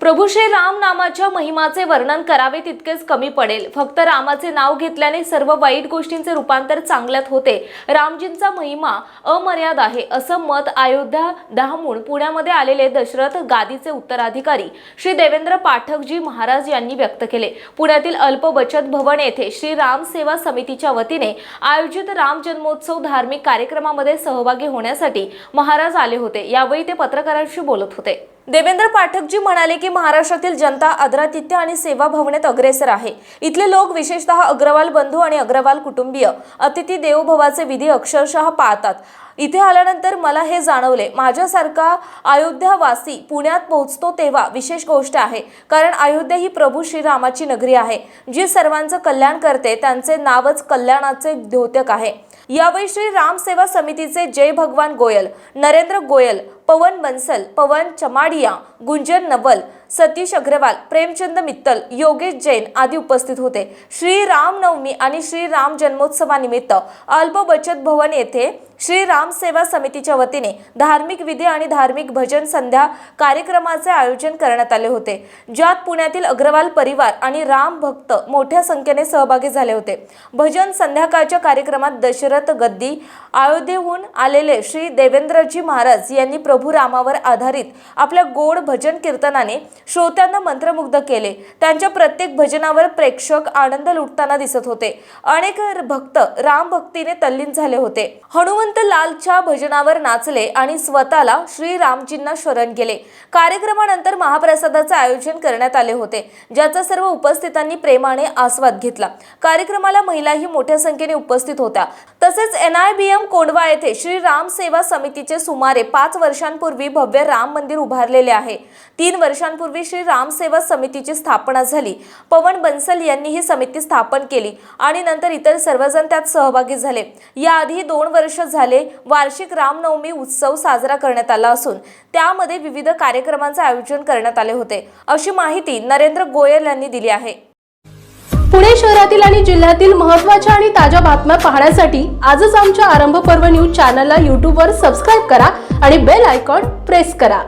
प्रभू श्री राम नामाच्या महिमाचे वर्णन करावे तितकेच कमी पडेल. फक्त रामाचे नाव घेतल्याने सर्व वाईट गोष्टींचे रूपांतर चांगल्यात होते. रामजींचा महिमा अमर्याद आहे असं मत अयोध्या दहामूळ पुण्यामध्ये आलेले दशरथ गादीचे उत्तराधिकारी श्री देवेंद्र पाठकजी महाराज यांनी व्यक्त केले. पुण्यातील अल्प बचत भवन येथे श्री राम सेवा समितीच्या वतीने आयोजित राम जन्मोत्सव धार्मिक कार्यक्रमामध्ये सहभागी होण्यासाठी महाराज आले होते. यावेळी ते पत्रकारांशी बोलत होते. देवेंद्र पाठकजी म्हणाले की महाराष्ट्रातील जनता आदरातिथ्य आणि सेवा भावनेत अग्रेसर आहे. इथले लोक विशेषतः अग्रवाल बंधू आणि अग्रवाल कुटुंबीय अतिथी देवभवाचे विधी अक्षरशः पाळतात. इथे आल्यानंतर मला हे जाणवले माझ्यासारखा अयोध्यावासी पुण्यात पोहोचतो तेव्हा विशेष गोष्ट आहे कारण अयोध्या ही प्रभू श्रीरामाची नगरी आहे. जी सर्वांचं कल्याण करते त्यांचे नावच कल्याणाचे द्योतक आहे. यावेळी श्री राम सेवा समितीचे जय भगवान गोयल नरेंद्र गोयल पवन बन्सल पवन चमाडिया गुंजन नवल सतीश अग्रवाल प्रेमचंद मित्तल योगेश जैन आदी उपस्थित होते. श्री रामनवमी आणि श्री राम जन्मोत्सवानिमित्त अल्प बचत भवन येथे श्री राम सेवा समितीच्या वतीने धार्मिक विधी आणि धार्मिक भजन संध्या कार्यक्रमाचे आयोजन करण्यात आले होते. ज्यात पुण्यातील अग्रवाल परिवार आणि राम भक्त मोठ्या संख्येने सहभागी झाले होते. भजन संध्याकाळच्या कार्यक्रमात दशरथ गद्दी अयोध्येहून आलेले श्री देवेंद्रजी महाराज यांनी प्रभू रामावर आधारित आपल्या गोड भजन कीर्तनाने श्रोत्यांना मंत्रमुग्ध केले. त्यांच्या प्रत्येक भजनावर प्रेक्षक आनंद लुटताना दिसत होते. अनेक भक्त राम भक्तीने तल्लीन झाले होते. हनुमंत लालच्या भजनावर नाचले आणि स्वतःला श्री रामजींना शरण गेले. कार्यक्रमानंतर महाप्रसादाचे आयोजन करण्यात आले होते ज्याचा सर्व उपस्थितांनी प्रेमाने आस्वाद घेतला. कार्यक्रमाला महिलाही मोठ्या संख्येने उपस्थित होत्या. तसेच N I B M Kondhwa येथे श्री राम सेवा समितीचे सुमारे पाच वर्षांपूर्वी भव्य राम मंदिर उभारलेले आहे. तीन वर्षांपूर्वी श्री रामसेवा समितीची स्थापना झाली. पवन बन्सल यांनी ही समिती स्थापन केली आणि नंतर इतर सर्वजण त्यात सहभागी झाले. याआधी दोन वर्ष झाले वार्षिक रामनवमी उत्सव साजरा करण्यात आला असून त्यामध्ये विविध कार्यक्रमांचे आयोजन करण्यात आले होते. अशी माहिती नरेंद्र गोयल यांनी दिली आहे. पुणे शहरातील आणि जिल्ह्यातील महत्त्वाच्या आणि ताज्या बातम्या पाहण्यासाठी आजच आमच्या आरंभ पर्व न्यूज चॅनलला यूट्यूबवर सबस्क्राईब करा आणि बेल आयकॉन प्रेस करा.